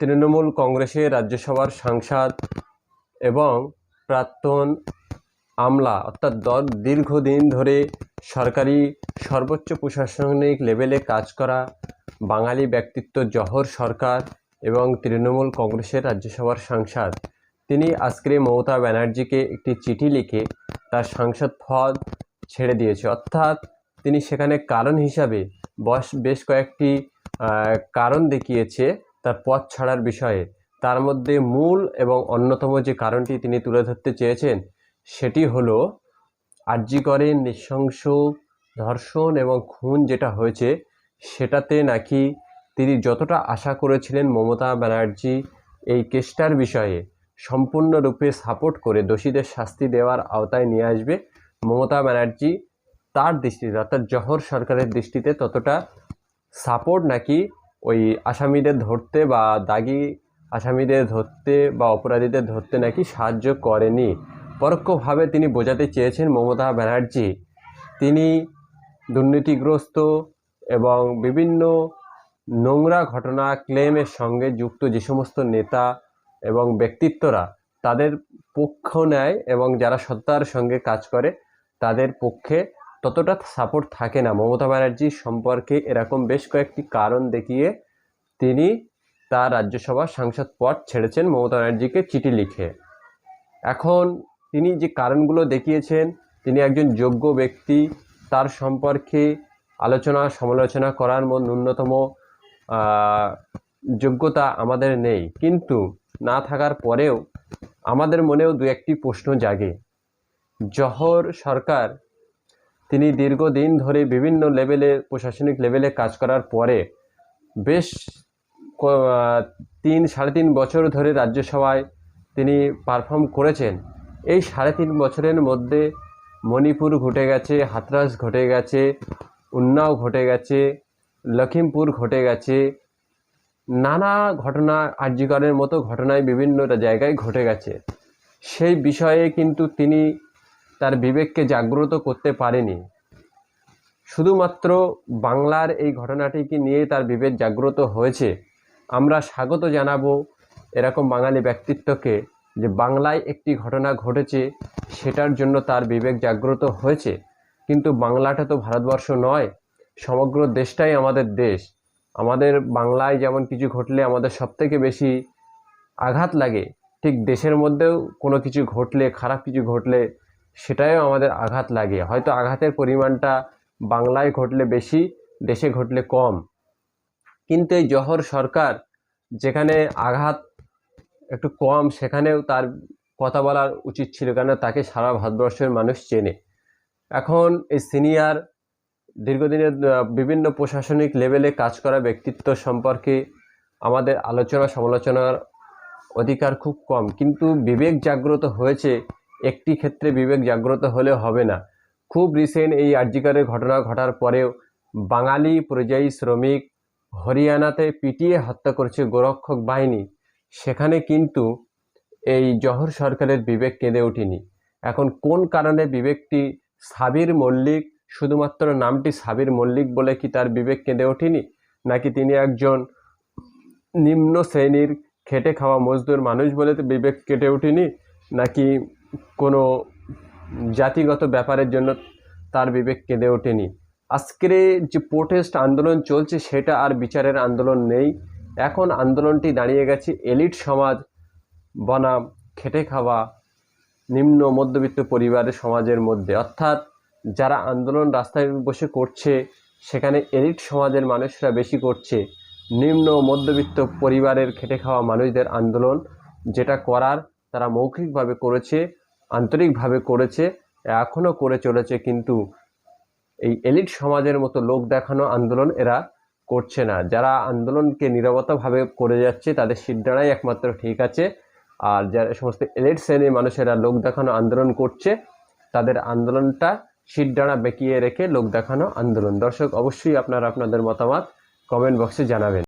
তৃণমূল কংগ্রেসের রাজ্যসভার সাংসদ এবং প্রাক্তন আমলা, অর্থাৎ দল দীর্ঘদিন ধরে সরকারি সর্বোচ্চ প্রশাসনিক লেভেলে কাজ করা, বাঙালি ব্যক্তিত্ব জহর সরকার এবং তৃণমূল কংগ্রেসের রাজ্যসভার সাংসদ। তিনি আজকে মমতা ব্যানার্জিকে একটি চিঠি লিখে তার সাংসদ পদ ছেড়ে দিয়েছে। অর্থাৎ তিনি সেখানে কারণ হিসাবে বস বেশ কয়েকটি কারণ দেখিয়েছে। তার পথ ছাড়ার বিষয়ে, তার মধ্যে মূল এবং অন্যতম যে কারণটি তিনি তুলে ধরতে চেয়েছেন, সেটি হলো আর্যিকরের নৃশংস ধর্ষণ এবং খুন যেটা হয়েছে, সেটাতে নাকি তিনি যতটা আশা করেছিলেন মমতা ব্যানার্জি এই কেসটার বিষয়ে সম্পূর্ণরূপে সাপোর্ট করে, দোষীদের শাস্তি দেওয়ার আওতায় নিয়ে আসবে, মমতা ব্যানার্জি তার দৃষ্টিতে অর্থাৎ জহর সরকারের দৃষ্টিতে ততটা সাপোর্ট নাকি ওই আসামিদের ধরতে বা দাগি আসামিদের ধরতে বা অপরাধীদের ধরতে নাকি সাহায্য করেনি। পরোক্ষভাবে তিনি বোঝাতে চেয়েছেন মমতা ব্যানার্জি। তিনি দুর্নীতিগ্রস্ত এবং বিভিন্ন নোংরা ঘটনা ক্লেমের সঙ্গে যুক্ত যে সমস্ত নেতা এবং ব্যক্তিত্বরা তাদের পক্ষ নেয় এবং যারা সত্তার সঙ্গে কাজ করে তাদের পক্ষে ততটা সাপোর্ট থাকে না। মমতা ব্যানার্জি সম্পর্কে এরকম বেশ কয়েকটি কারণ দেখিয়ে তিনি তার রাজ্যসভার সাংসদ পদ ছেড়েছেন মমতা ব্যানার্জিকে চিঠি লিখে। এখন তিনি যে কারণগুলো দেখিয়েছেন, তিনি একজন যোগ্য ব্যক্তি, তার সম্পর্কে আলোচনা, সমালোচনা করার ন্যূনতম যোগ্যতা আমাদের নেই। কিন্তু না থাকার পরেও আমাদের মনেও দু একটি প্রশ্ন জাগে। জহর সরকার তিনি দীর্ঘদিন ধরে বিভিন্ন লেভেলে, প্রশাসনিক লেভেলে কাজ করার পরে বেশ তিন, সাড়ে তিন বছর ধরে রাজ্যসভায় তিনি পারফর্ম করেছেন। এই সাড়ে তিন বছরের মধ্যে মণিপুর ঘটে গেছে, হাতরাস ঘটে গেছে, উন্নাও ঘটে গেছে লখিমপুর ঘটে গেছে। নানা ঘটনা আর্যিকরের মতো ঘটনায় বিভিন্ন জায়গায় ঘটে গেছে। সেই বিষয়ে কিন্তু তিনি তার বিবেককে জাগ্রত করতে পারেনি। শুধুমাত্র বাংলার এই ঘটনাটিকে নিয়ে তার বিবেক জাগ্রত হয়েছে। আমরা স্বাগত জানাব এরকম বাঙালি ব্যক্তিত্বকে যে বাংলায় একটি ঘটনা ঘটেছে, সেটার জন্য তার বিবেক জাগ্রত হয়েছে। কিন্তু বাংলাটা তো ভারতবর্ষ নয়, সমগ্র দেশটাই আমাদের দেশ। আমাদের বাংলায় যেমন কিছু ঘটলে আমাদের সবথেকে বেশি আঘাত লাগে, ঠিক দেশের মধ্যেও কোনো কিছু ঘটলে, খারাপ কিছু ঘটলে সেটাও আমাদের আঘাত লাগে। হয়তো আঘাতের পরিমাণটা বাংলায় ঘটলে বেশি, দেশে ঘটলে কম। কিন্তু এই জহর সরকার যেখানে আঘাত একটু কম, সেখানেও তার কথা বলার উচিত ছিল কেন তাকে সারা ভারতবর্ষের মানুষ চেনে। এখন এই সিনিয়র দীর্ঘদিনের বিভিন্ন প্রশাসনিক লেভেলে কাজ করা ব্যক্তিত্ব সম্পর্কে আমাদের আলোচনা সমালোচনার অধিকার খুব কম। কিন্তু বিবেক জাগ্রত হয়েছে একটি ক্ষেত্রে বিবেক জাগ্রত হলে হবে না। খুব রিসেন্ট এই আর্জিকারের ঘটনা ঘটার পরেও বাঙালি পরিযায়ী শ্রমিক হরিয়ানাতে পিটিয়ে হত্যা করেছে গোরক্ষক বাহিনী। সেখানে কিন্তু এই জহর সরকারের বিবেক কেঁদে ওঠেনি। এখন কোন কারণে বিবেকটি সাবির মল্লিক, শুধুমাত্র নামটি সাবির মল্লিক বলে কি তার বিবেক কেঁদে ওঠেনি? নাকি তিনি একজন নিম্ন শ্রেণির খেটে খাওয়া মজদুর মানুষ বলে বিবেক কেটে ওঠেনি? নাকি কোনো জাতিগত ব্যাপারের জন্য তার বিবেক কেঁদে ওঠেনি। আজকের যে প্রোটেস্ট আন্দোলন চলছে, সেটা আর বিচারের আন্দোলন নেই। এখন আন্দোলনটি দাঁড়িয়ে গেছে এলিট সমাজ বনাম খেটে খাওয়া নিম্ন মধ্যবিত্ত পরিবারের সমাজের মধ্যে। অর্থাৎ যারা আন্দোলন রাস্তায় বসে করছে, সেখানে এলিট সমাজের মানুষরা বেশি করছে। নিম্ন মধ্যবিত্ত পরিবারের খেটে খাওয়া মানুষদের আন্দোলন যেটা করার তারা মৌখিকভাবে করেছে, আন্তরিকভাবে করেছে এখনও করে চলেছে, কিন্তু এই এলিট সমাজের মতো লোক দেখানো আন্দোলন এরা করছে না। যারা আন্দোলনকে নিরবতাভাবে করে যাচ্ছে, তাদের সিদ্ধারাই একমাত্র ঠিক আছে। আর যারা সমস্ত এলিট শ্রেণির মানুষেরা লোক দেখানো আন্দোলন করছে, তাদের আন্দোলনটা সিদ্ধারা বেঁকিয়ে রেখে লোক দেখানো আন্দোলন। দর্শক, অবশ্যই আপনারা আপনাদের মতামত কমেন্ট বক্সে জানাবেন।